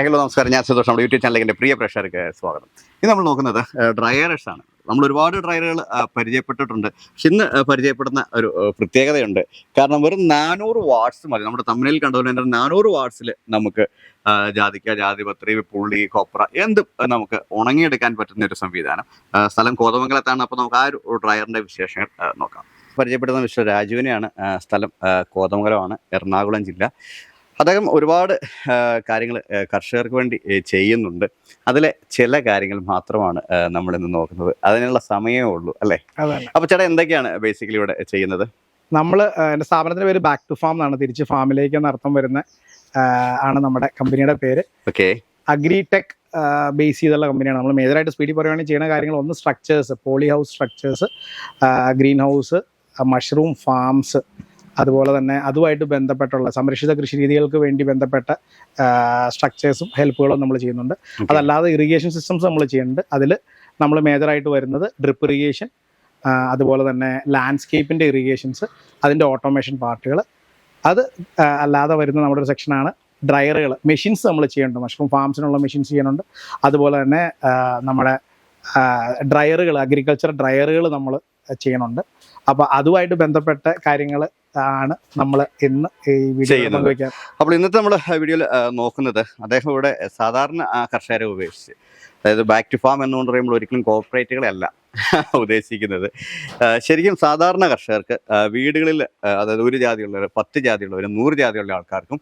Hello നമസ്കാരം. ഞാൻ സന്തോഷം. നമ്മുടെ യൂട്യൂബ് ചാനലിന്റെ പ്രിയ പ്രേക്ഷകർക്ക് സ്വാഗതം. ഇന്ന് നമ്മൾ നോക്കുന്നത് ഡ്രയറേഴ്സ് ആണ്. നമ്മൾ ഒരുപാട് ഡ്രയറുകൾ പരിചയപ്പെട്ടിട്ടുണ്ട്. പക്ഷെ ഇന്ന് പരിചയപ്പെടുന്ന ഒരു പ്രത്യേകതയുണ്ട്. കാരണം വെറും നാനൂറ് വാട്ട്സ് മതി. നമ്മുടെ തമ്മിൽ കണ്ടതുപോലെ തന്നെ നാനൂറ് വാട്ട്സിൽ നമുക്ക് ജാതിക്ക ജാതിപത്രി പുള്ളി കൊപ്ര എന്തും നമുക്ക് ഉണങ്ങിയെടുക്കാൻ പറ്റുന്ന ഒരു സംവിധാനം. സ്ഥലം കോതമംഗലത്താണ്. അപ്പോൾ നമുക്ക് ആ ഒരു ഡ്രയറിന്റെ വിശേഷങ്ങൾ നോക്കാം. പരിചയപ്പെടുന്ന വിശ്വ രാജുവിനെയാണ് സ്ഥലം കോതമംഗലമാണ് എറണാകുളം ജില്ല. അദ്ദേഹം ഒരുപാട് കാര്യങ്ങൾ കർഷകർക്ക് വേണ്ടി ചെയ്യുന്നുണ്ട്. അതിലെ ചില കാര്യങ്ങൾ മാത്രമാണ് നമ്മൾ ഇന്ന് നോക്കുന്നത്. അതിനുള്ള സമയമേ ഉള്ളൂ അല്ലേ? അപ്പൊ ചേട്ടാ എന്തൊക്കെയാണ് ബേസിക്കലി ഇവിടെ ചെയ്യുന്നത്? നമ്മൾ എന്റെ സ്ഥാപനത്തിന്റെ പേര് ബാക്ക് ടു ഫാം എന്നാണ്. തിരിച്ച് ഫാമിലേക്ക് എന്ന അർത്ഥം വരുന്ന ആണ് നമ്മുടെ കമ്പനിയുടെ പേര്. ഓക്കെ അഗ്രിടെക് ബേസ് ചെയ്തുള്ള കമ്പനിയാണ്. നമ്മൾ മേജറായിട്ട് സ്പീഡിൽ പറയുകയാണെങ്കിൽ ചെയ്യുന്ന കാര്യങ്ങൾ ഒന്ന് structures poly house structures green house mushroom farms അതുപോലെ തന്നെ അതുമായിട്ട് ബന്ധപ്പെട്ടുള്ള സംരക്ഷിത കൃഷി രീതികൾക്ക് വേണ്ടി ബന്ധപ്പെട്ട സ്ട്രക്ചേഴ്സും ഹെൽപ്പുകളും നമ്മൾ ചെയ്യുന്നുണ്ട്. അതല്ലാതെ ഇറിഗേഷൻ സിസ്റ്റംസ് നമ്മൾ ചെയ്യുന്നുണ്ട്. അതിൽ നമ്മൾ മേജറായിട്ട് വരുന്നത് ഡ്രിപ്പ് ഇറിഗേഷൻ അതുപോലെ തന്നെ ലാൻഡ്സ്കേപ്പിന്റെ ഇറിഗേഷൻസ് അതിന്റെ ഓട്ടോമേഷൻ പാർട്ടുകൾ അത് അല്ലാതെ വരുന്ന നമ്മുടെ ഒരു സെക്ഷനാണ് ഡ്രയറുകൾ മെഷീൻസ് നമ്മൾ ചെയ്യുന്നുണ്ട്. മഷ്റൂം ഫാംസിനുള്ള മെഷീൻസ് ചെയ്യുന്നുണ്ട്. അതുപോലെ തന്നെ നമ്മുടെ ഡ്രയറുകൾ അഗ്രികൾച്ചർ ഡ്രയറുകൾ നമ്മൾ ചെയ്യണുണ്ട് അപ്പോൾ അതുമായിട്ട് ബന്ധപ്പെട്ട കാര്യങ്ങൾ ആണ് നമ്മൾ ഇന്ന് ഈ വീഡിയോ അപ്പോൾ ഇന്നത്തെ നമ്മൾ വീഡിയോയിൽ നോക്കുന്നത് അദ്ദേഹം ഇവിടെ സാധാരണ കർഷകരെ ഉപേക്ഷിച്ച്. അതായത് ബാക്ക് ടു ഫാം എന്നുകൊണ്ട് പറയുമ്പോൾ ഒരിക്കലും കോർപ്പറേറ്റുകളെ അല്ല. ഉദ്ദേശിക്കുന്നത്. ശരിക്കും സാധാരണ കർഷകർക്ക് വീടുകളിൽ അതായത് ഒരു ജാതിയുള്ളവർ പത്ത് ജാതിയുള്ളവർ നൂറ് ജാതിയുള്ള ആൾക്കാർക്കും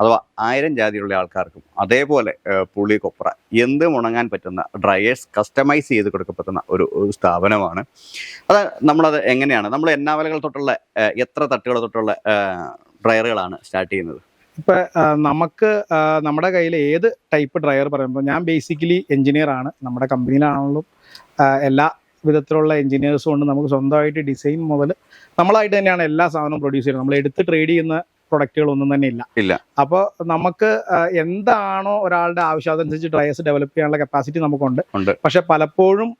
അഥവാ ആയിരം ജാതിയുള്ള ആൾക്കാർക്കും അതേപോലെ പുളി കൊപ്ര എന്ത് ഉണങ്ങാൻ പറ്റുന്ന ഡ്രയേഴ്സ് കസ്റ്റമൈസ് ചെയ്ത് കൊടുക്കപ്പെടുന്ന ഒരു സ്ഥാപനമാണ്. അത് നമ്മളത് എങ്ങനെയാണ്? നമ്മൾ എന്നാവലകൾ തൊട്ടുള്ള എത്ര തട്ടുകൾ തൊട്ടുള്ള ഡ്രയറുകളാണ് സ്റ്റാർട്ട് ചെയ്യുന്നത്? ഇപ്പൊ നമുക്ക് നമ്മുടെ കയ്യിൽ ഏത് ടൈപ്പ് ഡ്രയർ പറയുമ്പോൾ ഞാൻ ബേസിക്കലി എഞ്ചിനീയർ ആണ്. നമ്മുടെ കമ്പനിയിലാണല്ലോ എല്ലാ വിധത്തിലുള്ള എഞ്ചിനീയേഴ്സും കൊണ്ട് നമുക്ക് സ്വന്തമായിട്ട് ഡിസൈൻ മുതൽ നമ്മളായിട്ട് തന്നെയാണ് എല്ലാ സാധനവും പ്രൊഡ്യൂസ് ചെയ്യുന്നത്. നമ്മൾ എടുത്ത് ട്രേഡ് ചെയ്യുന്ന പ്രൊഡക്റ്റുകളൊന്നും തന്നെ ഇല്ല. ഇല്ല. അപ്പോൾ നമുക്ക് എന്താണോ ഒരാളുടെ ആവശ്യം അതനുസരിച്ച് ഡ്രയേഴ്സ് ഡെവലപ്പ് ചെയ്യാനുള്ള കപ്പാസിറ്റി നമുക്കുണ്ട്. പക്ഷെ പലപ്പോഴും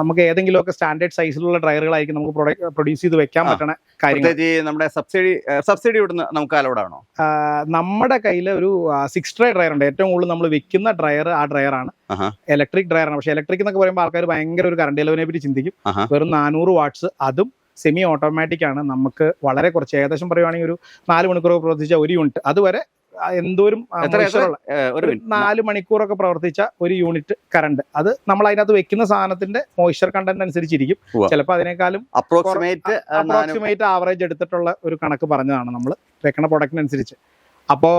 നമുക്ക് ഏതെങ്കിലുമൊക്കെ സ്റ്റാൻഡേർഡ് സൈസിലുള്ള ഡ്രയറുകളായിരിക്കും നമുക്ക് പ്രൊഡ്യൂസ് ചെയ്ത് വെക്കാൻ. പറ്റണ കാര്യങ്ങൾ. നമ്മുടെ സബ്സിഡി സബ്സിഡി ഇവിടുന്ന് നമുക്ക് അലോഡാണോ നമ്മുടെ കയ്യിൽ ഒരു സിക്സ് ഡ്രൈ ഡ്രയർ ഉണ്ട്. ഏറ്റവും കൂടുതൽ നമ്മൾ വെക്കുന്ന ഡ്രയർ ആ ഡ്രയർ ആണ്. ഇലക്ട്രിക് ഡ്രയർ ആണ്. പക്ഷേ ഇലക്ട്രിക് എന്നൊക്കെ പറയുമ്പോൾ ആൾക്കാർ ഭയങ്കര ഒരു കറണ്ട് ഇലവനെ പറ്റി ചിന്തിക്കും. വെറും നാനൂറ് വാട്ട്സ് അതും സെമി ഓട്ടോമാറ്റിക് ആണ്. നമുക്ക് വളരെ കുറച്ച് ഏകദേശം പറയുവാണെങ്കിൽ ഒരു നാല് മണിക്കൂർ പ്രവർത്തിച്ച ഒരു യൂണിറ്റ് അതുവരെ എന്തോരും നാല് മണിക്കൂറൊക്കെ പ്രവർത്തിച്ച ഒരു യൂണിറ്റ് കറണ്ട് അത് നമ്മൾ അതിനകത്ത് വെക്കുന്ന സാധനത്തിന്റെ മോയ്സ്ചർ കണ്ടന്റ് അനുസരിച്ചിരിക്കും. ചിലപ്പോൾ അതിനേക്കാളും അപ്രോക്സിമേറ്റ് അപ്രോക്സിമേറ്റ് ആവറേജ് എടുത്തിട്ടുള്ള ഒരു കണക്ക് പറഞ്ഞതാണ് നമ്മൾ വെക്കണ പ്രൊഡക്റ്റിനനുസരിച്ച് അപ്പോ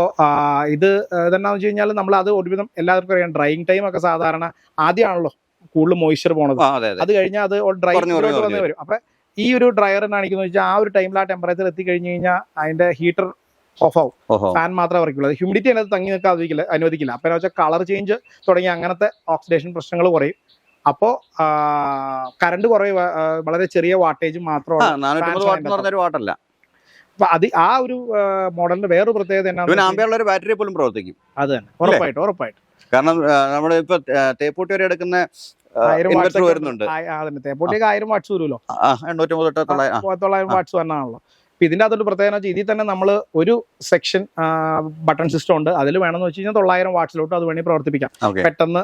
ഇത് ഇതെന്നാന്ന് വെച്ച് കഴിഞ്ഞാൽ നമ്മൾ അത് ഒരുവിധം എല്ലാവർക്കും അറിയാം. ഡ്രൈയിങ് ടൈം ഒക്കെ സാധാരണ ആദ്യമാണല്ലോ കൂടുതൽ മോയ്സ്ചർ പോണത്. അതെ കഴിഞ്ഞാൽ അത് ഡ്രൈ വരും. അപ്പൊ ഈ ഒരു ഡ്രയർ കാണിക്കുന്നത് വെച്ചാൽ ആ ഒരു ടൈമിൽ ആ ടെമ്പറേച്ചർ എത്തി കഴിഞ്ഞ് കഴിഞ്ഞാൽ അതിന്റെ ഹീറ്റർ ഓഫ് ആവും. ഫാൻ മാത്രമേ വർക്കുള്ളൂ അത് ഹ്യൂമിഡിറ്റി അതിനകത്ത് തങ്ങി നിൽക്കാൻ അനുവദിക്കില്ല അനുവദിക്കില്ല. അപ്പം വെച്ചാൽ കളർ ചേഞ്ച് തുടങ്ങി അങ്ങനത്തെ ഓക്സിഡേഷൻ പ്രശ്നങ്ങൾ കുറയും. അപ്പോ കറണ്ട് കുറേ വളരെ ചെറിയ വാട്ടേജ് മാത്രമാണ് വാട്ടല്ല അപ്പൊ അത് ആ ഒരു മോഡലിന്റെ വേറൊരു പ്രത്യേകത എന്നാണ് ബാറ്ററി പോലും പ്രവർത്തിക്കും. അത് തന്നെ. ഉറപ്പായിട്ട് ഉറപ്പായിട്ട്. കാരണം നമ്മൾ ഇപ്പൊ തേപ്പൂട്ടി വരെ എടുക്കുന്ന ഇൻവെർട്ടർ വരുന്നുണ്ട്. തേപ്പൊട്ടിയൊക്കെ ആയിരം വാട്ട്സ് വരുമല്ലോ? തൊള്ളായിരം. വാട്ട്സ് വന്നാണല്ലോ അപ്പൊ ഇതിന്റെ അതൊരു പ്രത്യേകത വെച്ചാൽ ഇതിൽ തന്നെ നമ്മൾ ഒരു സെക്ഷൻ ബട്ടൺ സിസ്റ്റം ഉണ്ട്. അതിൽ വേണമെന്ന് വെച്ച് കഴിഞ്ഞാൽ തൊള്ളായിരം വാട്ട്സിലോട്ട് അത് വേണമെങ്കിൽ പ്രവർത്തിപ്പിക്കാം. പെട്ടെന്ന്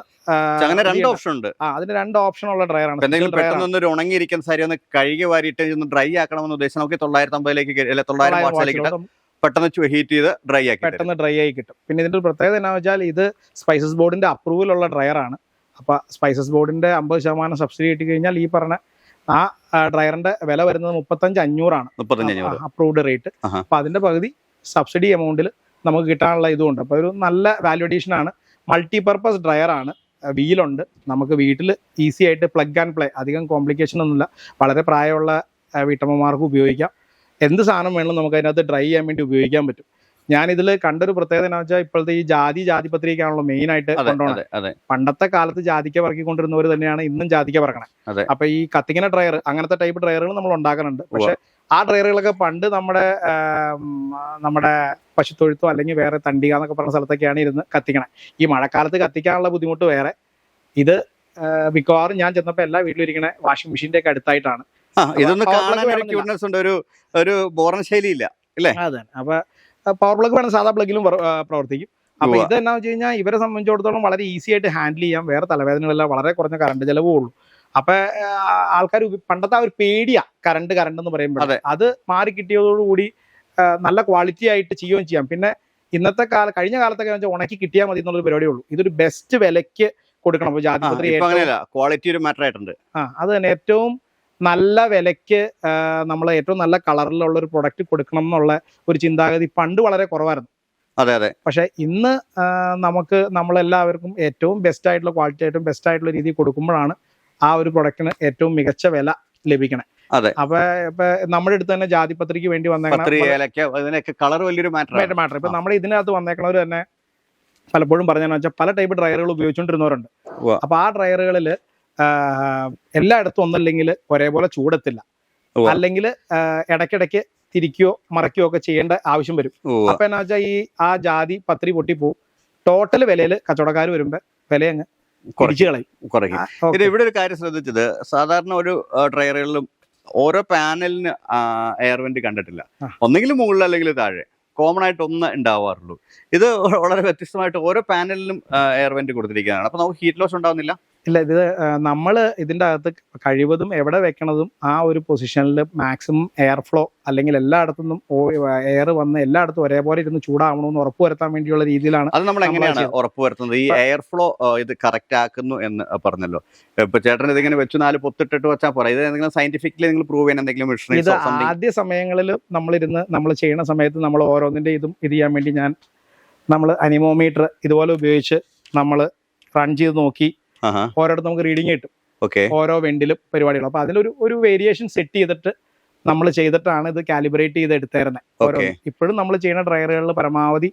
അങ്ങനെ രണ്ട് ഓപ്ഷൻ ഉണ്ട്. ആ അതിന് രണ്ട് ഓപ്ഷൻ ഉള്ള ഡ്രയർ ആണ്. പെട്ടെന്ന് ഒരു ഉണങ്ങിയിരിക്കുന്ന സാരി ഒന്ന് കഴുകി വാരിയിട്ട് ഒന്ന് ഡ്രൈ ആക്കണമെന്ന് ഉദ്ദേശിച്ച് നമുക്ക് തൊള്ളായിരത്തി അമ്പതിലേക്ക് തൊള്ളായിരം പെട്ടെന്ന് ഹീറ്റ് ചെയ്ത് ഡ്രൈ ആക്കി. പെട്ടെന്ന് ഡ്രൈ ആയി കിട്ടും. പിന്നെ ഇതിന്റെ ഒരു പ്രത്യേകത എന്നാ വെച്ചാൽ ഇത് സ്പൈസസ് ബോർഡിന്റെ അപ്രൂവൽ ഉള്ള ഡ്രയർ ആണ്. അപ്പൊ സ്പൈസസ് ബോർഡിന്റെ അമ്പത് ശതമാനം സബ്സിഡി കിട്ടി കഴിഞ്ഞാൽ ഈ പറഞ്ഞ ആ ഡ്രയറിന്റെ വില വരുന്നത് മുപ്പത്തഞ്ച് അഞ്ഞൂറാണ്. അപ്രൂവ്ഡ് റേറ്റ് അപ്പോൾ അപ്പൊ അതിന്റെ പകുതി സബ്സിഡി എമൗണ്ടിൽ നമുക്ക് കിട്ടാനുള്ള ഇതുമുണ്ട് അപ്പോൾ ഒരു നല്ല വാല്യൂ അഡീഷൻ ആണ്. മൾട്ടി പർപ്പസ് ഡ്രയർ ആണ് വീലുണ്ട്. നമുക്ക് വീട്ടിൽ ഈസി ആയിട്ട് പ്ലഗ് ആൻഡ് പ്ലേ അധികം കോംപ്ലിക്കേഷൻ ഒന്നുമില്ല. വളരെ പ്രായമുള്ള വീട്ടമ്മമാർക്ക് ഉപയോഗിക്കാം. എന്ത് സാധനം വേണമെങ്കിലും നമുക്ക് അതിനകത്ത് ഡ്രൈ ചെയ്യാൻ വേണ്ടി ഉപയോഗിക്കാൻ പറ്റും. ഞാൻ ഇതിൽ കണ്ടൊരു പ്രത്യേകത എന്ന് വെച്ചാൽ ഇപ്പോഴത്തെ ഈ ജാതി ജാതി പത്രികയാണല്ലോ മെയിൻ ആയിട്ട് കൊണ്ടുപോകുന്നത് പണ്ടത്തെ കാലത്ത് ജാതിക്ക പറക്കിക്കൊണ്ടിരുന്നവർ തന്നെയാണ് ഇന്നും ജാതിക്ക പറക്കണേ. അപ്പൊ ഈ കത്തിങ്ങനെ ഡ്രയർ അങ്ങനത്തെ ടൈപ്പ് ഡ്രയറുകൾ നമ്മൾ ഉണ്ടാക്കുന്നുണ്ട് പക്ഷെ ആ ഡ്രയറുകളൊക്കെ പണ്ട് നമ്മുടെ നമ്മുടെ പശുത്തൊഴുത്തോ അല്ലെങ്കിൽ വേറെ തണ്ടിക എന്നൊക്കെ പറഞ്ഞ സ്ഥലത്തൊക്കെയാണ് ഇരുന്ന് കത്തിക്കണേ. ഈ മഴക്കാലത്ത് കത്തിക്കാനുള്ള ബുദ്ധിമുട്ട് വേറെ. ഇത് മിക്കവാറും ഞാൻ ചെന്നപ്പോൾ എല്ലാ വീട്ടിലും ഇരിക്കുന്ന വാഷിംഗ് മെഷീന്റെ ഒക്കെ അടുത്തായിട്ടാണ്. ഇതൊന്നും കാണാൻ ഒരു ഒരു ബോറൻ ശൈലിയില്ല അതെ. അപ്പൊ പവർ പ്ലഗ് വേണം സാധാ പ്ലഗിലും പ്രവർത്തിക്കും. അപ്പൊ ഇത് എന്നാ വെച്ച് കഴിഞ്ഞാൽ ഇവരെ സംബന്ധിച്ചിടത്തോളം വളരെ ഈസി ആയിട്ട് ഹാൻഡിൽ ചെയ്യാം. വേറെ തലവേദനകളെല്ലാം വളരെ കുറഞ്ഞ കറണ്ട് ചെലവേ ഉള്ളൂ. അപ്പൊ ആൾക്കാർ പണ്ടത്തെ ആ ഒരു പേടിയാ കറണ്ട് കറണ്ട് എന്ന് പറയുമ്പോൾ അത്. മാറി കിട്ടിയതോടുകൂടി നല്ല ക്വാളിറ്റി ആയിട്ട് ചെയ്യുകയും ചെയ്യാം. പിന്നെ ഇന്നത്തെ കാല കഴിഞ്ഞ കാലത്തൊക്കെ വെച്ചാൽ ഉണക്കി കിട്ടിയാൽ മതി എന്നുള്ളൊരു പരിപാടി ഉള്ളൂ. ഇതൊരു ബെസ്റ്റ് വിലയ്ക്ക് കൊടുക്കണം. ക്വാളിറ്റി ഒരു മാറ്റർ ആയിട്ടുണ്ട്. ആ അത് തന്നെ. ഏറ്റവും നല്ല വിലയ്ക്ക് നമ്മൾ ഏറ്റവും നല്ല കളറിലുള്ള ഒരു പ്രൊഡക്റ്റ് കൊടുക്കണം എന്നുള്ള ഒരു ചിന്താഗതി പണ്ട് വളരെ കുറവായിരുന്നു. അതെ അതെ. പക്ഷെ ഇന്ന് നമുക്ക് നമ്മളെല്ലാവർക്കും ഏറ്റവും ബെസ്റ്റ് ആയിട്ടുള്ള ക്വാളിറ്റി ഏറ്റവും ബെസ്റ്റ് ആയിട്ടുള്ള രീതിയിൽ കൊടുക്കുമ്പോഴാണ് ആ ഒരു പ്രൊഡക്റ്റിന് ഏറ്റവും മികച്ച വില ലഭിക്കണേ. അതെ. അപ്പൊ ഇപ്പൊ നമ്മുടെ അടുത്ത് തന്നെ ജാതിപത്രിക്ക് വേണ്ടി വന്നേക്കണ കളർ വലിയൊരു മാറ്റർ മാറ്റർ ഇപ്പൊ നമ്മുടെ ഇതിനകത്ത് വന്നേക്കണവർ തന്നെ പലപ്പോഴും പറഞ്ഞതെന്ന് വെച്ചാൽ പല ടൈപ്പ് ഡ്രയറുകൾ ഉപയോഗിച്ചുകൊണ്ടിരുന്നവരുണ്ട്. അപ്പൊ ആ ഡ്രയറുകളിൽ എല്ലായിടത്തും ഒന്നല്ലെങ്കിൽ ഒരേപോലെ ചൂടെത്തില്ല. അല്ലെങ്കിൽ ഇടയ്ക്കിടയ്ക്ക് തിരിക്കുകയോ മറയ്ക്കുകയോ ഒക്കെ ചെയ്യേണ്ട ആവശ്യം വരും. അപ്പൊ എന്നാ വെച്ചാൽ ഈ ആ ജാതി പത്രി പൊട്ടിപ്പോവും ടോട്ടൽ വിലയിൽ കച്ചവടക്കാർ വരുമ്പോ വില അങ്ങ് കുറച്ച് കളയും. പിന്നെ ഇവിടെ ഒരു കാര്യം ശ്രദ്ധിച്ചത്. സാധാരണ ഒരു ട്രെയറുകളിലും ഓരോ പാനലിന് എയർ വെന്റ് കണ്ടിട്ടില്ല. ഒന്നെങ്കിൽ മുകളിൽ അല്ലെങ്കിൽ താഴെ. കോമൺ ആയിട്ട് ഒന്ന് ഉണ്ടാവാറുള്ളൂ. ഇത് വളരെ വ്യത്യസ്തമായിട്ട് ഓരോ പാനലിനും എയർ വെന്റ് കൊടുത്തിരിക്കുകയാണ് അപ്പൊ നമുക്ക് ഹീറ്റ് ലോസ് ഉണ്ടാവുന്നില്ല. ഇല്ല ഇത് നമ്മൾ ഇതിന്റെ അകത്ത് കഴിവതും എവിടെ വെക്കണതും ആ ഒരു പൊസിഷനിൽ മാക്സിമം എയർ ഫ്ലോ അല്ലെങ്കിൽ എല്ലായിടത്തുനിന്നും എയർ വന്ന് എല്ലായിടത്തും ഒരേപോലെ ഇരുന്ന് ചൂടാവണമെന്ന് ഉറപ്പുവരുത്താൻ വേണ്ടിയുള്ള രീതിയിലാണ് അത് നമ്മൾ എങ്ങനെയാണ് ഉറപ്പ് ഉറപ്പുവരുത്തുന്നത് ഈ എയർ ഫ്ലോ ഇത് കറക്റ്റ് ആക്കുന്നു എന്ന് പറഞ്ഞല്ലോ. ഇപ്പൊ ചേട്ടൻ ഇതിങ്ങനെ വെച്ച് നാല് പൊത്തിട്ടിട്ട് വെച്ചാൽ പോരാ. ഇത് എന്തെങ്കിലും സയന്റിഫിക്കലി നിങ്ങൾ പ്രൂവ് ചെയ്യാൻ എന്തെങ്കിലും ഇത് ആദ്യ സമയങ്ങളിൽ നമ്മളിരുന്ന് നമ്മൾ ചെയ്യുന്ന സമയത്ത് നമ്മൾ ഓരോന്നിന്റെ ഇതും ഇത് ചെയ്യാൻ വേണ്ടി ഞാൻ നമ്മൾ അനിമോമീറ്റർ ഇതുപോലെ ഉപയോഗിച്ച് നമ്മൾ റൺ ചെയ്ത് നോക്കി ഓരോരുത്തർ നമുക്ക് റീഡിങ് കിട്ടും. ഓക്കെ ഓരോ വെണ്ടിലും പരിപാടികൾ അപ്പൊ അതിലൊരു ഒരു വേരിയേഷൻ സെറ്റ് ചെയ്തിട്ട് നമ്മൾ ചെയ്തിട്ടാണ് ഇത് കാലിബ്രേറ്റ് ചെയ്ത് എടുത്തേരുന്നത് ഇപ്പോഴും നമ്മൾ ചെയ്യുന്ന ഡ്രയറുകളിൽ പരമാവധി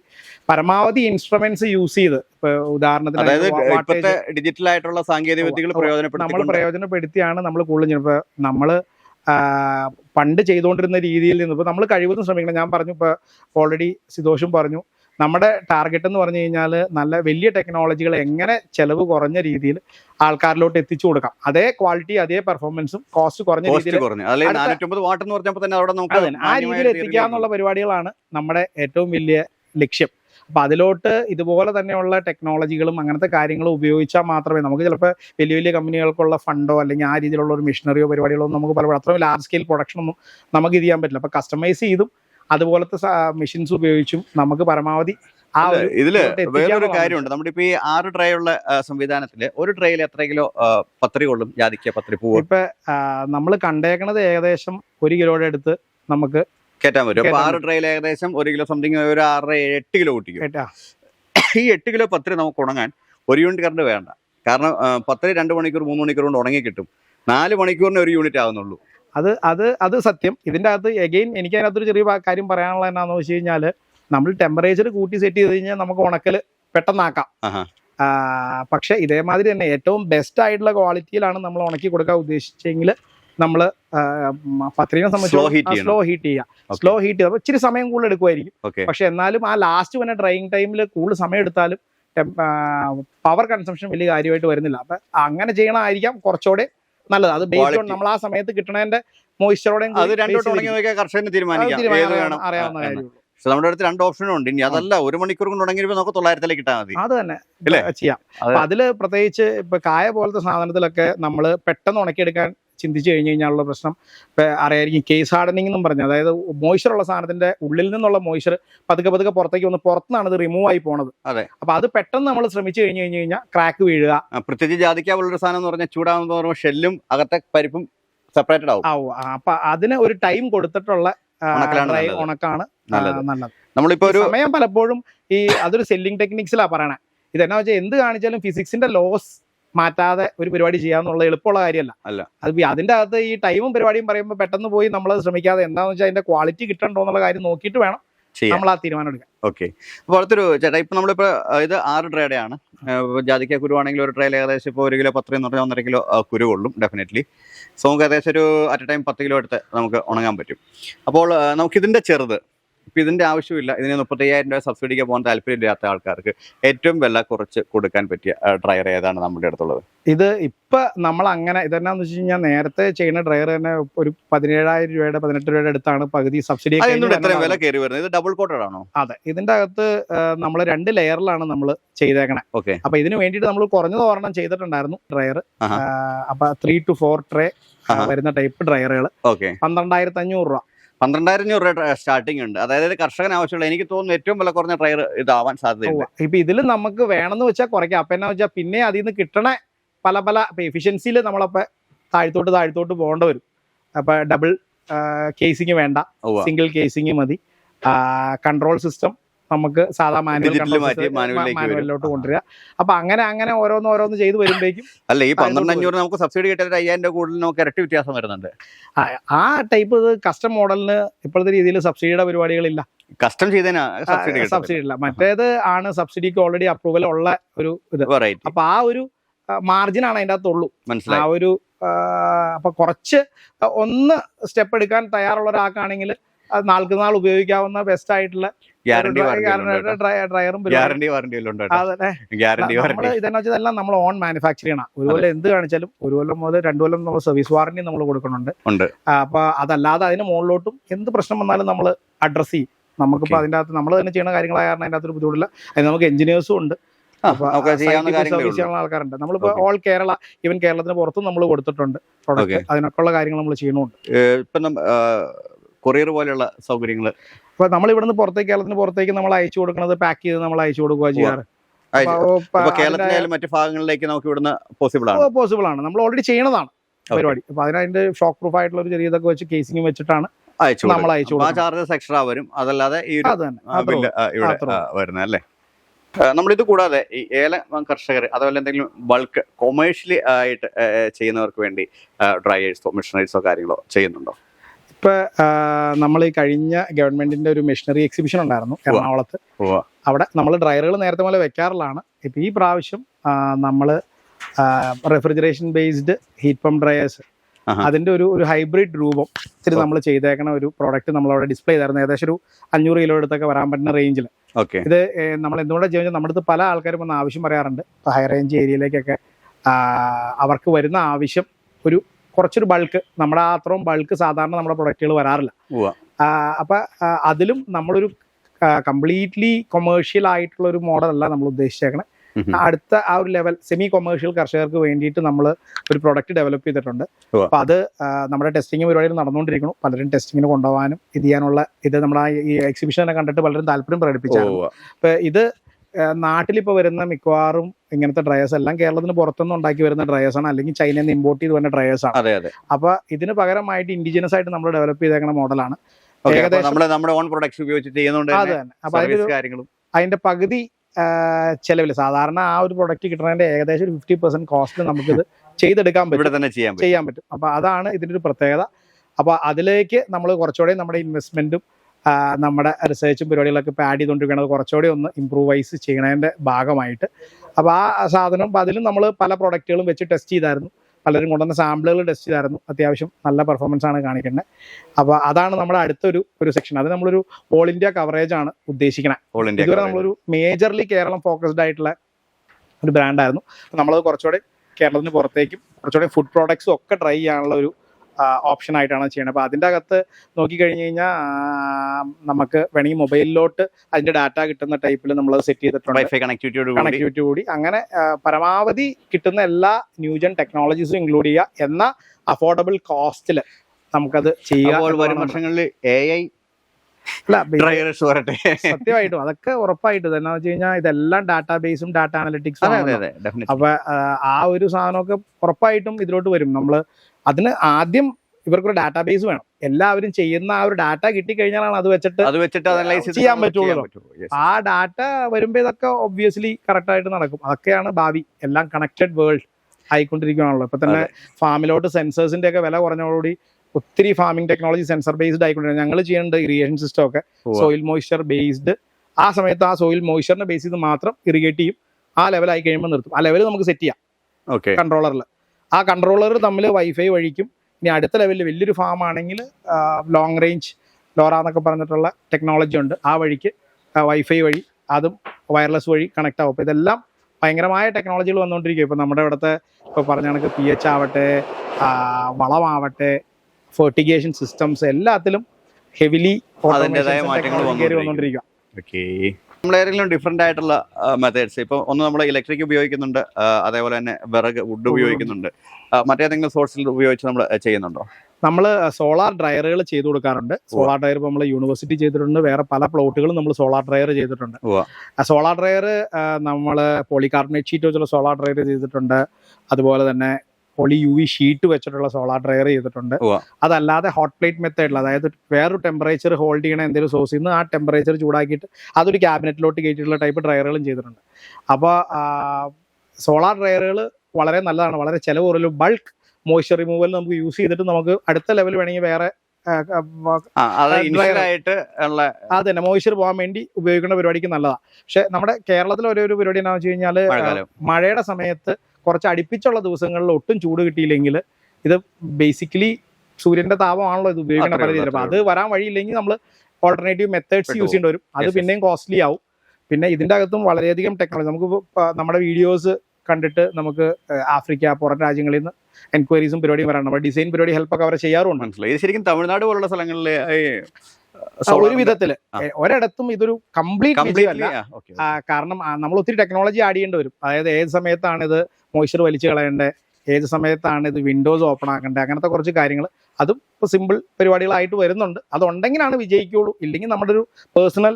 പരമാവധി ഇൻസ്ട്രുമെന്റ്സ് യൂസ് ചെയ്ത്. ഉദാഹരണത്തിന് ഡിജിറ്റൽ ആയിട്ടുള്ള സാങ്കേതിക വിദ്യകൾ നമ്മൾ പ്രയോജനപ്പെടുത്തിയാണ് നമ്മൾ കൂടുതൽ ചെയ്യുന്നത്. ഇപ്പൊ നമ്മൾ പണ്ട് ചെയ്തുകൊണ്ടിരുന്ന രീതിയിൽ നിന്ന് ഇപ്പൊ നമ്മൾ കഴിവതും ശ്രമിക്കണം. ഞാൻ പറഞ്ഞു ഇപ്പൊ ഓൾറെഡി സിതോഷും പറഞ്ഞു. നമ്മുടെ ടാർഗറ്റ് എന്ന് പറഞ്ഞു കഴിഞ്ഞാൽ നല്ല വലിയ ടെക്നോളജികൾ എങ്ങനെ ചെലവ് കുറഞ്ഞ രീതിയിൽ ആൾക്കാരിലോട്ട് എത്തിച്ചു കൊടുക്കാം. അതേ ക്വാളിറ്റി അതേ പെർഫോമൻസും കോസ്റ്റ് കുറഞ്ഞ രീതിയിൽ ആ രീതിയിൽ എത്തിക്കുക എന്നുള്ള പരിപാടികളാണ് നമ്മുടെ ഏറ്റവും വലിയ ലക്ഷ്യം. അപ്പൊ അതിലോട്ട് ഇതുപോലെ തന്നെയുള്ള ടെക്നോളജികളും അങ്ങനത്തെ കാര്യങ്ങളും ഉപയോഗിച്ചാൽ മാത്രമേ നമുക്ക് ചിലപ്പോൾ വലിയ വലിയ കമ്പനികൾക്കുള്ള ഫണ്ടോ അല്ലെങ്കിൽ ആ രീതിയിലുള്ള ഒരു മെഷീനറിയോ പരിപാടികളോ നമുക്ക് പലപ്പോഴും അത്രയും ലാർജ് സ്കെയിൽ പ്രൊഡക്ഷൻ ഒന്നും നമുക്ക് ഇത് ചെയ്യാൻ പറ്റില്ല. അപ്പൊ കസ്റ്റമൈസ് ചെയ്തും അതുപോലത്തെ മെഷീൻസ് ഉപയോഗിച്ചും നമുക്ക് പരമാവധി ഇതിൽ വേറൊരു കാര്യമുണ്ട്. നമ്മുടെ ഇപ്പൊ ഈ ആറ് ട്രേ ഉള്ള സംവിധാനത്തിൽ സംവിധാനത്തിൽ ഒരു ട്രേയിൽ എത്ര കിലോ പത്രി കൊള്ളും? ജാതിക്ക പത്രി പൂവ്? ഇപ്പൊ നമ്മൾ കണ്ടേക്കണത് ഏകദേശം ഒരു കിലോയുടെ അടുത്ത് നമുക്ക് കേറ്റാൻ പറ്റും. അപ്പൊ ആറ് ട്രേയിൽ ഏകദേശം ഒരു കിലോ സംതിങ് ഒരു ആറ് എട്ട് കിലോ കൂട്ടിക്കും. കേട്ടാ ഈ എട്ട് കിലോ പത്രി നമുക്ക് ഉണങ്ങാൻ ഒരു യൂണിറ്റ് കറണ്ട് വേണ്ട. കാരണം പത്രി രണ്ട് മണിക്കൂർ മൂന്ന് മണിക്കൂർ കൊണ്ട് ഉണങ്ങി കിട്ടും നാല് മണിക്കൂറിന് ഒരു യൂണിറ്റ് ആവുന്നുള്ളൂ. അത് അത് അത് സത്യം. ഇതിന്റെ അകത്ത് എഗെയിൻ എനിക്ക് അതിനകത്തൊരു ചെറിയ കാര്യം പറയാനുള്ള എന്നാന്ന് വെച്ച് കഴിഞ്ഞാൽ നമ്മൾ ടെമ്പറേച്ചർ കൂട്ടി സെറ്റ് ചെയ്ത് കഴിഞ്ഞാൽ നമുക്ക് ഉണക്കൽ പെട്ടെന്നാക്കാം. പക്ഷേ ഇതേമാതിരി തന്നെ ഏറ്റവും ബെസ്റ്റ് ആയിട്ടുള്ള ക്വാളിറ്റിയിലാണ് നമ്മൾ ഉണക്കി കൊടുക്കാൻ ഉദ്ദേശിച്ചെങ്കിൽ നമ്മൾ പത്രിനെ സംബന്ധിച്ച് സ്ലോ ഹീറ്റ് ചെയ്യുക സ്ലോ ഹീറ്റ് ചെയ്യുക ഇച്ചിരി സമയം കൂടുതൽ എടുക്കുമായിരിക്കും. പക്ഷെ എന്നാലും ആ ലാസ്റ്റ് വന്ന ഡ്രൈയിങ് ടൈമിൽ കൂടുതൽ സമയം എടുത്താലും പവർ കൺസംഷൻ വലിയ കാര്യമായിട്ട് വരുന്നില്ല. അപ്പൊ അങ്ങനെ ചെയ്യണമായിരിക്കാം. കുറച്ചുകൂടെ നല്ലത്. അത് ബേസ്ഡ് ഓൺ നമ്മൾ ആ സമയത്ത് കിട്ടണതിന്റെ മോയിസ്ചറോടെ അത് രണ്ടോട്ട് ഉണങ്ങി നോക്കിയാൽ കർഷകന് തീരുമാനിക്കാം. അറിയാവുന്ന കാര്യമുള്ളൂ പക്ഷെ നമ്മുടെ അടുത്ത് രണ്ട് ഓപ്ഷനും ഉണ്ട്. ഇനി അതല്ല ഒരു മണിക്കൂർ കൊണ്ട് ഉണങ്ങിയപ്പോൾ നമുക്ക് തൊള്ളായിരത്തിലേക്ക് കിട്ടാൽ മതി. അത് തന്നെ? ചെയ്യാം. അത് അതിൽ പ്രത്യേകിച്ച് ഇപ്പൊ കായ പോലത്തെ സാധനത്തിലൊക്കെ നമ്മൾ പെട്ടെന്ന് ഉണക്കിയെടുക്കാൻ ചിന്തിച്ചു കഴിഞ്ഞ് കഴിഞ്ഞാലുള്ള പ്രശ്നം അറിയായിരിക്കും കേസ് ഹാർഡനിങ് എന്നും പറഞ്ഞു. അതായത് മോയ്സ്ചർ ഉള്ള സാധനത്തിന്റെ ഉള്ളിൽ നിന്നുള്ള മോയ്സ്ചർ പതുക്കെ പതുക്കെ പുറത്തേക്ക് വന്ന് പുറത്തുനിന്നാണ് ഇത് റിമൂവ് ആയി പോണത്. അതെ. അപ്പൊ അത് പെട്ടെന്ന് നമ്മൾ ശ്രമിച്ചു കഴിഞ്ഞ് കഴിഞ്ഞ് കഴിഞ്ഞാൽ ക്രാക്ക് വീഴുക. പ്രത്യേകിച്ച് ജാതിക്കാവുള്ളൊരു സാധനം എന്ന് പറഞ്ഞാൽ ചൂടാകുന്ന പറയുമ്പോൾ ഷെല്ലും അകത്തെ പരിപ്പും സെപ്പറേറ്റഡ് ആവും. ആവും. അപ്പൊ അതിന് ഒരു ടൈം കൊടുത്തിട്ടുള്ള. ഉണക്കാണ് നല്ലത്. നല്ലത്. നമ്മളിപ്പോ ഒരു സമയം പലപ്പോഴും ഈ അതൊരു സെല്ലിംഗ് ടെക്നിക്സിലാ പറയണേ. ഇതെന്നാ വെച്ചാൽ എന്ത് കാണിച്ചാലും ഫിസിക്സിന്റെ ലോസ് മാറ്റാതെ ഒരു പരിപാടി ചെയ്യാന്നുള്ള എളുപ്പമുള്ള കാര്യമല്ല. അല്ല. അത് അതിന്റെ അകത്ത് ഈ ടൈമും പരിപാടിയും പറയുമ്പോൾ പെട്ടെന്ന് പോയി നമ്മൾ ശ്രമിക്കാതെ എന്താന്ന് വെച്ചാൽ അതിന്റെ ക്വാളിറ്റി കിട്ടണ്ടോ എന്നുള്ള കാര്യം നോക്കിയിട്ട് വേണം നമ്മൾ ആ തീരുമാനം ഓക്കെ. അപ്പോൾ അടുത്തൊരു ചേട്ടാ ഇപ്പൊ നമ്മളിപ്പോ ആ, ഇത് ആറ് ട്രേഡയാണ്. ജാതിക്ക കുരുവാണെങ്കിൽ ഒരു ട്രേയിൽ ഏകദേശം ഇപ്പോൾ ഒരു കിലോ പത്ര എന്ന് പറഞ്ഞാൽ ഒന്നര കിലോ കുരു കൊള്ളും ഡെഫിനറ്റ്ലി സോ നമുക്ക് ഏകദേശം ഒരു അറ്റ് എ ടൈം പത്ത് കിലോ എടുത്ത് നമുക്ക് ഉണങ്ങാൻ പറ്റും. അപ്പോൾ നമുക്കിതിന്റെ നമുക്ക് ഇതിന്റെ ചെറുത് ഇപ്പൊ ഇതിന്റെ ആവശ്യമില്ല. ഇതിന് മുപ്പത്തയ്യായിരം രൂപ സബ്സിഡിക്ക് പോകാൻ താല്പര്യമില്ലാത്ത ആൾക്കാർക്ക് ഏറ്റവും വില കുറച്ച് കൊടുക്കാൻ പറ്റിയ ഡ്രയർ ഏതാണ് നമ്മുടെ അടുത്തുള്ളത്? ഇത് ഇപ്പം നമ്മൾ അങ്ങനെ ഇതെന്നാന്ന് വെച്ച് കഴിഞ്ഞാൽ നേരത്തെ ചെയ്യുന്ന ഡ്രയർ തന്നെ ഒരു പതിനേഴായിരം രൂപയുടെ പതിനെട്ട് രൂപയുടെ അടുത്താണ് പകുതി സബ്സിഡി വില കയറി വരുന്നത്? ഇത് ഡബിൾ കോട്ടഡ് ആണോ? അതെ. ഇതിന്റെ അകത്ത് നമ്മൾ രണ്ട് ലെയറിലാണ് നമ്മൾ ചെയ്തേക്കണേ. ഓക്കെ. അപ്പൊ ഇതിന് വേണ്ടിയിട്ട് നമ്മൾ കുറഞ്ഞത് ഒരെണ്ണം ചെയ്തിട്ടുണ്ടായിരുന്നു ഡ്രയർ. അപ്പൊ ത്രീ ടു ഫോർ ട്രേ വരുന്ന ടൈപ്പ് ഡ്രയറുകൾ ഓക്കെ. പന്ത്രണ്ടായിരത്തി അഞ്ഞൂറ് രൂപ. പന്ത്രണ്ടായിരം രൂപ സ്റ്റാർട്ടിംഗ് ഉണ്ട്. അതായത് കർഷകന് ആവശ്യമുള്ള എനിക്ക് തോന്നുന്നു ഏറ്റവും വില കുറഞ്ഞ ടയർ ഇതാവാൻ സാധ്യതയുണ്ട്. ഇപ്പൊ ഇതിൽ നമുക്ക് വേണമെന്ന് വെച്ചാൽ കുറയ്ക്കാം. അപ്പൊ എന്നാ വെച്ചാൽ പിന്നെ അതിൽ നിന്ന് കിട്ടണ പല പല എഫിഷ്യൻസിയിൽ നമ്മളപ്പോ താഴ്ത്തോട്ട് താഴ്ത്തോട്ട് പോകേണ്ട വരും. അപ്പൊ ഡബിൾ കേസിങ് വേണ്ട. സിംഗിൾ കേസിങ് മതി. കൺട്രോൾ സിസ്റ്റം നമുക്ക് സാധാ മാനുവലിലോട്ട് കൊണ്ടുവരിക. അപ്പൊ അങ്ങനെ അങ്ങനെ ഓരോന്ന് ഓരോന്ന് ചെയ്ത് വരുമ്പോഴേക്കും അല്ല ഈ പന്ത്രണ്ട് അഞ്ഞൂറ് നമുക്ക് സബ്സിഡി കിട്ടിയ അയ്യായിരം രൂപ കൂടുതൽ നമുക്ക് ഇരട്ടി വ്യത്യാസം വരുന്നുണ്ട്. ആ- ടൈപ്പ് കസ്റ്റം മോഡലിന് ഇപ്പോഴത്തെ രീതിയിൽ സബ്സിഡിയുടെ പരിപാടികളില്ല. കസ്റ്റം ചെയ്തതിന് സബ്സിഡി സബ്സിഡി ഇല്ല മറ്റേത് ആണ് സബ്സിഡിക്ക് ഓൾറെഡി അപ്രൂവൽ ഉള്ള ഒരു ഇത്. അപ്പൊ ആ ഒരു മാർജിൻ ആണ് അതിന്റെ അകത്തുള്ളൂ ആ ഒരു അപ്പൊ കുറച്ച് ഒന്ന് സ്റ്റെപ്പ് എടുക്കാൻ തയ്യാറുള്ള ഒരാൾക്കാണെങ്കിൽ നാൾക്ക് നാൾ ഉപയോഗിക്കാവുന്ന ബെസ്റ്റ് ആയിട്ടുള്ള ഗ്യാരണ്ടി ഗ്യാരണ്ടി വാറണ്ടി ഗ്യാരണ്ടി നമ്മൾ വാറണ്ടി ഇതെന്ന് വെച്ചാൽ എല്ലാം നമ്മൾ ഓൺ മാനുഫാക്ചർ ചെയ്യണം ഒരു കൊല്ലം എന്ത് കാണിച്ചാലും ഒരു കൊല്ലം മുതൽ രണ്ടു കൊല്ലം നമ്മൾ സർവീസ് വാറണ്ടി നമ്മൾ കൊടുക്കുന്നുണ്ട്. ഉണ്ട്. അപ്പൊ അതല്ലാതെ അതിന് മുകളിലോട്ടും എന്ത് പ്രശ്നം വന്നാലും നമ്മൾ അഡ്രസ് ചെയ്യും. നമുക്കിപ്പോൾ. അതിന്റെ അകത്ത് നമ്മൾ തന്നെ ചെയ്യുന്ന കാര്യങ്ങളായ കാരണം അതിന്റെ അകത്തൊരു ബുദ്ധിമുട്ടില്ല. അതിന് നമുക്ക് എഞ്ചിനീയേഴ്സും ഉണ്ട്. ആൾക്കാരുണ്ട്. നമ്മളിപ്പോ ഓൾ കേരള ഈവൻ കേരളത്തിന് പുറത്തും നമ്മൾ കൊടുത്തിട്ടുണ്ട് പ്രൊഡക്റ്റ് Okay. അതിനൊക്കെ ഉള്ള കാര്യങ്ങൾ നമ്മൾ ചെയ്യുന്നുണ്ട്. ഇപ്പം കൊറിയർ പോലെയുള്ള സൗകര്യങ്ങൾ അപ്പൊ നമ്മൾ ഇവിടുന്ന് പുറത്തേക്ക് കേരളത്തിന് പുറത്തേക്ക് നമ്മൾ അയച്ചു കൊടുക്കുന്നത് പാക്ക് ചെയ്ത് നമ്മൾ അയച്ചു കൊടുക്കുക ചെയ്യാറ്. കേരളത്തിലായാലും മറ്റു ഭാഗങ്ങളിലേക്ക് നമുക്ക് ഇവിടുന്ന് പോസിബിൾ ആണ്. പോസിബിൾ ആണ്. നമ്മൾ ഓൾറെഡി ചെയ്യണതാണ് പരിപാടി. അപ്പൊ അതിനതിന്റെ ഷോക്ക് പ്രൂഫ് ആയിട്ടുള്ള ഒരു ചെറിയ ഇതൊക്കെ വെച്ച് കേസിംഗ് വെച്ചിട്ടാണ് അയച്ചു നമ്മൾ അയച്ചു. ചാർജസ് എക്സ്ട്രാ വരും. അതല്ലാതെ ഈ ആ, നമ്മളിത് കൂടാതെ ഈ ഏല കർഷകർ അതുപോലെ എന്തെങ്കിലും ബൾക്ക് കൊമേഴ്ഷ്യലി ആയിട്ട് ചെയ്യുന്നവർക്ക് വേണ്ടി ഡ്രൈയേഴ്സോ മിഷനറീസോ കാര്യങ്ങളോ ചെയ്യുന്നുണ്ടോ? ഇപ്പൊ നമ്മൾ ഈ കഴിഞ്ഞ ഗവൺമെന്റിന്റെ ഒരു മെഷീനറി എക്സിബിഷൻ ഉണ്ടായിരുന്നു എറണാകുളത്ത്. അവിടെ നമ്മൾ ഡ്രയറുകൾ നേരത്തെ പോലെ വെക്കാറുള്ളതാണ് ഇപ്പൊ ഈ പ്രാവശ്യം നമ്മൾ refrigeration based heat pump dryers അതിന്റെ ഒരു ഒരു ഹൈബ്രിഡ് രൂപം ഇത്തിരി നമ്മൾ ചെയ്തേക്കണ ഒരു പ്രോഡക്റ്റ് നമ്മൾ അവിടെ ഡിസ്പ്ലേ ചെയ്തായിരുന്നു. ഏകദേശം ഒരു അഞ്ഞൂറ് കിലോ അടുത്തൊക്കെ വരാൻ പറ്റുന്ന റേഞ്ചിൽ ഇത് നമ്മൾ എന്തുകൊണ്ടാണ് ചെയ്യുന്നത് നമ്മുടെ അടുത്ത് പല ആൾക്കാരും വന്ന് ആവശ്യം പറയാറുണ്ട്. ഹൈ റേഞ്ച് ഏരിയയിലേക്കൊക്കെ അവർക്ക് വരുന്ന ആവശ്യം ഒരു കുറച്ചൊരു ബൾക്ക് നമ്മുടെ അത്രയും ബൾക്ക് സാധാരണ നമ്മുടെ പ്രൊഡക്റ്റുകൾ വരാറില്ല. അപ്പൊ അതിലും നമ്മളൊരു കംപ്ലീറ്റ്ലി കൊമേഴ്ഷ്യൽ ആയിട്ടുള്ള ഒരു മോഡലല്ല നമ്മൾ ഉദ്ദേശിച്ചേക്കണേ. അടുത്ത ആ ഒരു ലെവൽ സെമി കൊമേഴ്ഷ്യൽ കർഷകർക്ക് വേണ്ടിയിട്ട് നമ്മൾ ഒരു പ്രൊഡക്റ്റ് ഡെവലപ്പ് ചെയ്തിട്ടുണ്ട്. അപ്പൊ അത് നമ്മുടെ ടെസ്റ്റിംഗ് പരിപാടിയിൽ നടന്നുകൊണ്ടിരിക്കുന്നു പലരും ടെസ്റ്റിങ്ങിന് കൊണ്ടുപോകാനും ഇത് ചെയ്യാനുള്ള ഇത് നമ്മുടെ ഈ എക്സിബിഷനെ കണ്ടിട്ട് പലരും താല്പര്യം പ്രകടിപ്പിച്ചു അപ്പൊ ഇത് നാട്ടിലിപ്പോൾ വരുന്ന മിക്കവാറും ഇങ്ങനത്തെ ഡ്രയേഴ്സ് എല്ലാം കേരളത്തിന് പുറത്തുനിന്ന് ഉണ്ടാക്കി വരുന്ന ഡ്രയേഴ്സ് ആണ്. അല്ലെങ്കിൽ ചൈനയിൽ നിന്ന് ഇമ്പോർട്ട് ചെയ്ത് വരുന്ന ഡ്രയേഴ്സ് ആണ്. അപ്പൊ ഇതിന് പകരമായിട്ട് ഇൻഡിജിനസ് ആയിട്ട് നമ്മൾ ഡെവലപ്പ് ചെയ്തേക്കുന്ന മോഡലാണ് നമ്മുടെ ഓൺ പ്രൊഡക്ട്സ് ഉപയോഗിച്ച് ചെയ്യുന്നുണ്ട് അത് തന്നെ അപ്പൊ അതിന്റെ കാര്യങ്ങളും. അതിന്റെ പകുതി ചെലവിൽ സാധാരണ ആ ഒരു പ്രൊഡക്റ്റ് കിട്ടുന്നതിന്റെ ഏകദേശം ഒരു ഫിഫ്റ്റി പെർസെന്റ് കോസ്റ്റ് നമുക്കിത് ചെയ്തെടുക്കാൻ പറ്റും. ചെയ്യാൻ പറ്റും. അപ്പൊ അതാണ് ഇതിന്റെ ഒരു പ്രത്യേകത. അപ്പൊ അതിലേക്ക് നമ്മൾ കുറച്ചുകൂടെ നമ്മുടെ ഇൻവെസ്റ്റ്മെന്റും നമ്മുടെ റിസർച്ചും പരിപാടികളൊക്കെ ഇപ്പോൾ ആഡ് ചെയ്തുകൊണ്ടിരിക്കുന്നത് കുറച്ചുകൂടി ഒന്ന് ഇമ്പ്രൂവൈസ് ചെയ്യണതിന്റെ ഭാഗമായിട്ട്. അപ്പോൾ ആ സാധനം അപ്പോൾ അതിലും നമ്മൾ പല പ്രൊഡക്റ്റുകളും വെച്ച് ടെസ്റ്റ് ചെയ്തായിരുന്നു. പലരും കൊണ്ടുവന്ന സാമ്പിളുകൾ ടെസ്റ്റ് ചെയ്തായിരുന്നു. അത്യാവശ്യം നല്ല പെർഫോമൻസ് ആണ് കാണിക്കുന്നത് അപ്പോൾ അതാണ് നമ്മുടെ അടുത്തൊരു ഒരു സെക്ഷൻ അത് നമ്മളൊരു ഓൾ ഇന്ത്യ കവറേജ് ആണ് ഉദ്ദേശിക്കുന്നത് ഇതുവരെ നമ്മളൊരു മേജർലി കേരളം ഫോക്കസ്ഡ് ആയിട്ടുള്ള ഒരു ബ്രാൻഡായിരുന്നു നമ്മളത് കുറച്ചുകൂടെ കേരളത്തിന് പുറത്തേക്കും കുറച്ചുകൂടെ ഫുഡ് പ്രോഡക്ട്സും ഒക്കെ ട്രൈ ചെയ്യാനുള്ള ഒരു ഓപ്ഷൻ ആയിട്ടാണ് ചെയ്യുന്നത് അപ്പോൾ അതിന്റെ അകത്ത് നോക്കിക്കഴിഞ്ഞ് കഴിഞ്ഞാൽ നമുക്ക് വേണമെങ്കിൽ മൊബൈലിലോട്ട് അതിന്റെ ഡാറ്റ കിട്ടുന്ന ടൈപ്പിൽ നമ്മൾ സെറ്റ് ചെയ്തിട്ടുണ്ട്. വൈഫൈ കണക്ടിവിറ്റി കൂടി. അങ്ങനെ പരമാവധി കിട്ടുന്ന എല്ലാ ന്യൂജൻ ടെക്നോളജീസും ഇൻക്ലൂഡ് ചെയ്യുക എന്ന അഫോർഡബിൾ കോസ്റ്റിൽ നമുക്കത് ചെയ്യാൻ അപ്പോൾ വരും വർഷങ്ങളിൽ എ ഐ ഡ്രൈവേഴ്സ് വരട്ടെ. സത്യമായിട്ടും അതൊക്കെ ഉറപ്പായിട്ടും ഇതെന്നാ വെച്ച് കഴിഞ്ഞാൽ ഇതെല്ലാം ഡാറ്റാ ബേസും ഡാറ്റ അനലിറ്റിക്സും അപ്പൊ ആ, ഒരു സാധനമൊക്കെ ഉറപ്പായിട്ടും ഇതിലോട്ട് വരും. നമ്മൾ അതിന് ആദ്യം ഇവർക്കൊരു ഡാറ്റാ ബേസ് വേണം. എല്ലാവരും ചെയ്യുന്ന ആ ഒരു ഡാറ്റ കിട്ടിക്കഴിഞ്ഞാലാണ് അത് വെച്ചിട്ട് അത് വെച്ചിട്ട് അനലൈസ് ചെയ്യാൻ പറ്റുള്ളൂ. ആ ഡാറ്റ വരുമ്പോൾ ഇതൊക്കെ ഒബ്വിയസ്ലി കറക്റ്റ് ആയിട്ട് നടക്കും. അതൊക്കെയാണ് ഭാവി. എല്ലാം കണക്റ്റഡ് വേൾഡ് ആയിക്കൊണ്ടിരിക്കുകയാണല്ലോ ഇപ്പൊ തന്നെ ഫാമിലോട്ട് സെൻസേഴ്സിന്റെ ഒക്കെ വില കുറഞ്ഞതോടുകൂടി ഒത്തിരി ഫാമിംഗ് ടെക്നോളജി സെൻസർ ബേസ്ഡ് ആയിക്കൊണ്ടിരുന്നത് ഞങ്ങൾ ചെയ്യുന്നുണ്ട് ഇറിഗേഷൻ സിസ്റ്റം ഒക്കെ. സോയിൽ മോയ്സ്ചർ ബേസ്ഡ് ആ സമയത്ത് ആ സോയിൽ മോയ്സ്ചറിനെ ബേസ് ചെയ്ത് മാത്രം ഇറിഗേറ്റ് ചെയ്യും. ആ ലെവലായി കഴിയുമ്പോൾ നിർത്തും. ആ ലെവൽ നമുക്ക് സെറ്റ് ചെയ്യാം. ഓക്കെ കൺട്രോളറിൽ ആ കൺട്രോളർ തമ്മിൽ വൈഫൈ വഴിക്കും ഇനി അടുത്ത ലെവലിൽ വലിയൊരു ഫാം ആണെങ്കിൽ ലോങ് റേഞ്ച് ലോറ എന്നൊക്കെ പറഞ്ഞിട്ടുള്ള ടെക്നോളജി ഉണ്ട്. ആ വഴിക്ക് വൈഫൈ വഴി അതും വയർലെസ് വഴി കണക്ട് ആവും. അപ്പോൾ ഇതെല്ലാം ഭയങ്കരമായ ടെക്നോളജികൾ വന്നുകൊണ്ടിരിക്കും ഇപ്പോൾ നമ്മുടെ ഇവിടുത്തെ ഇപ്പോൾ പറഞ്ഞ കണക്ക് പി എച്ച് ആവട്ടെ വളമാവട്ടെ ഫെർട്ടിഗേഷൻ സിസ്റ്റംസ് എല്ലാത്തിലും ഹെവിലി നമ്മളേതെങ്കിലും. വന്നുകൊണ്ടിരിക്കുക നമ്മൾ ഏതെങ്കിലും ഡിഫറെന്റ് ആയിട്ടുള്ള മെത്തേഡ്സ് ഇപ്പൊ ഒന്ന് നമ്മൾ ഇലക്ട്രിക് ഉപയോഗിക്കുന്നുണ്ട് അതേപോലെ തന്നെ വിറക് വുഡ് ഉപയോഗിക്കുന്നുണ്ട്. മറ്റേതെങ്കിലും സോഴ്സിൽ ഉപയോഗിച്ച് നമ്മൾ ചെയ്യുന്നുണ്ടോ? നമ്മൾ സോളാർ ഡ്രയറുകൾ ചെയ്തു കൊടുക്കാറുണ്ട്. സോളാർ ഡ്രയർ ഇപ്പോൾ നമ്മൾ യൂണിവേഴ്സിറ്റി ചെയ്തിട്ടുണ്ട്. വേറെ പല പ്ലോട്ടുകളും നമ്മൾ സോളാർ ഡ്രയർ ചെയ്തിട്ടുണ്ട്. ആ സോളാർ ഡ്രയർ നമ്മൾ പോളികാർബണേറ്റ് ഷീറ്റ് വെച്ചുള്ള സോളാർ ഡ്രയർ ചെയ്തിട്ടുണ്ട്. അതുപോലെ തന്നെ പോളി യു വി ഷീറ്റ് വെച്ചിട്ടുള്ള സോളാർ ഡ്രയർ ചെയ്തിട്ടുണ്ട്. അതല്ലാതെ ഹോട്ട് പ്ലേറ്റ് മെത്തേഡിൽ അതായത് വേറൊരു ടെമ്പറേച്ചർ ഹോൾഡ് ചെയ്യണ എന്തെങ്കിലും സോഴ്സിൽ നിന്ന് ആ ടെമ്പറേച്ചർ ചൂടാക്കിയിട്ട് അതൊരു ക്യാബിനറ്റിലോട്ട് കയറ്റിയിട്ടുള്ള ടൈപ്പ് ഡ്രയറുകളും ചെയ്തിട്ടുണ്ട്. അപ്പോൾ സോളാർ ഡ്രയറുകൾ വളരെ നല്ലതാണ്. വളരെ ചിലവ് കുറവ് ബൾക്ക് മോയ്സ്ചർ റിമൂവൽ നമുക്ക് യൂസ് ചെയ്തിട്ട് നമുക്ക് അടുത്ത ലെവൽ വേണമെങ്കിൽ വേറെ അത് തന്നെ മോയ്സ്ചർ പോകാൻ വേണ്ടി ഉപയോഗിക്കുന്ന പരിപാടിക്ക് നല്ലതാണ് പക്ഷെ നമ്മുടെ കേരളത്തിലെ ഒരേ ഒരു പരിപാടി എന്താണെന്ന് വെച്ച് കഴിഞ്ഞാൽ മഴയുടെ സമയത്ത് കുറച്ച് അടുപ്പിച്ചുള്ള ദിവസങ്ങളിൽ ഒട്ടും ചൂട് കിട്ടിയില്ലെങ്കിൽ ഇത് ബേസിക്കലി സൂര്യന്റെ താപമാണല്ലോ ഇത് ഉപയോഗിക്കുന്ന പല രീതിയിൽ അത് വരാൻ വഴിയില്ലെങ്കിൽ നമ്മൾ ഓൾട്ടർനേറ്റീവ് മെത്തേഡ്സ് യൂസ് ചെയ്യേണ്ടി വരും. അത്. പിന്നെയും കോസ്റ്റ്ലി ആവും. പിന്നെ ഇതിന്റെ അകത്തും വളരെയധികം ടെക്നോളജി നമുക്ക് നമ്മുടെ വീഡിയോസ് കണ്ടിട്ട് നമുക്ക് ആഫ്രിക്ക പുറം രാജ്യങ്ങളിൽ നിന്ന് എൻക്വയറീസും പരിപാടിയും നമ്മുടെ ഡിസൈൻ പരിപാടി ഹെൽപ്പ് ഒക്കെ അവരെ ചെയ്യാറുണ്ട്. മനസ്സിലായി. ശരിക്കും തമിഴ്നാട് പോലുള്ള സ്ഥലങ്ങളിൽ ആ, ഒരു വിധത്തിൽ ഒരിടത്തും ഇതൊരു കംപ്ലീറ്റ് ആ, കാരണം നമ്മൾ ഒത്തിരി ടെക്നോളജി ആഡ് ചെയ്യേണ്ടി വരും. അതായത് ഏത് സമയത്താണ് ഇത് മോയ്സ്ചർ വലിച്ചു കളയേണ്ടത്? ഏത് സമയത്താണ് ഇത് വിൻഡോസ് ഓപ്പൺ ആക്കേണ്ടത്? അങ്ങനത്തെ കുറച്ച് കാര്യങ്ങൾ അതും ഇപ്പോൾ സിമ്പിൾ പരിപാടികളായിട്ട് വരുന്നുണ്ട്. അതുണ്ടെങ്കിലാണ് വിജയിക്കുള്ളൂ ഇല്ലെങ്കിൽ നമ്മുടെ ഒരു പേഴ്സണൽ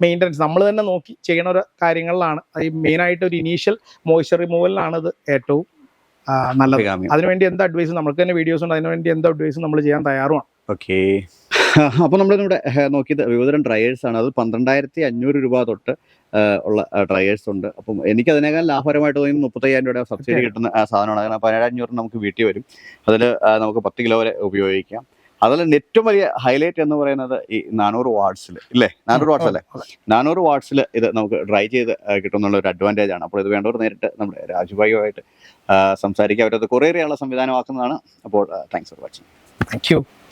മെയിന്റനൻസ് നമ്മൾ തന്നെ നോക്കി ചെയ്യണ ഒരു കാര്യങ്ങളിലാണ്. ഈ മെയിനായിട്ട് ഒരു ഇനീഷ്യൽ മോയ്സ്ചർ റിമൂവലിനാണ് ഇത് ഏറ്റവും നല്ല നല്ലത്. അതിനുവേണ്ടി എന്ത് അഡ്വൈസും നമുക്ക് തന്നെ വീഡിയോസ് ഉണ്ട്. അതിനുവേണ്ടി എന്ത് അഡ്വൈസും നമ്മൾ ചെയ്യാൻ തയ്യാറുമാണ്. ഓക്കെ അപ്പോൾ നമ്മളിവിടെ നോക്കിയത് വിവിധതരം ഡ്രയേഴ്സ് ആണ്. അത് പന്ത്രണ്ടായിരത്തി അഞ്ഞൂറ് രൂപ തൊട്ട് ഉള്ള ഡ്രയേഴ്സ് ഉണ്ട്. അപ്പം എനിക്ക് അതിനേക്കാൾ ലാഭകരമായിട്ട് തോന്നി മുപ്പത്തയ്യായിരം രൂപയുടെ സബ്സിഡി കിട്ടുന്ന സാധനമാണ്. കാരണം പതിനേഴ് അഞ്ഞൂറ് നമുക്ക് വീട്ടിൽ വരും. അതിൽ നമുക്ക് പത്ത് കിലോ വരെ ഉപയോഗിക്കാം. അതിൽ ഏറ്റവും വലിയ ഹൈലൈറ്റ് എന്ന് പറയുന്നത് ഈ നാനൂറ് വാട്ട്സിൽ ഇല്ലേ? നാനൂറ് വാട്ട്സ് അല്ലേ? നാനൂറ് വാട്ട്സിൽ ഇത് നമുക്ക് ഡ്രൈ ചെയ്ത് കിട്ടുന്നുള്ള ഒരു അഡ്വാന്റേജ് ആണ്. അപ്പോൾ ഇത് വേണ്ടവർ നേരിട്ട് നമ്മുടെ രാജുഭായിയുമായിട്ട് സംസാരിക്കുക അവരത് കുറേ സംവിധാനമാക്കുന്നതാണ്. അപ്പോൾ thanks for watching thank you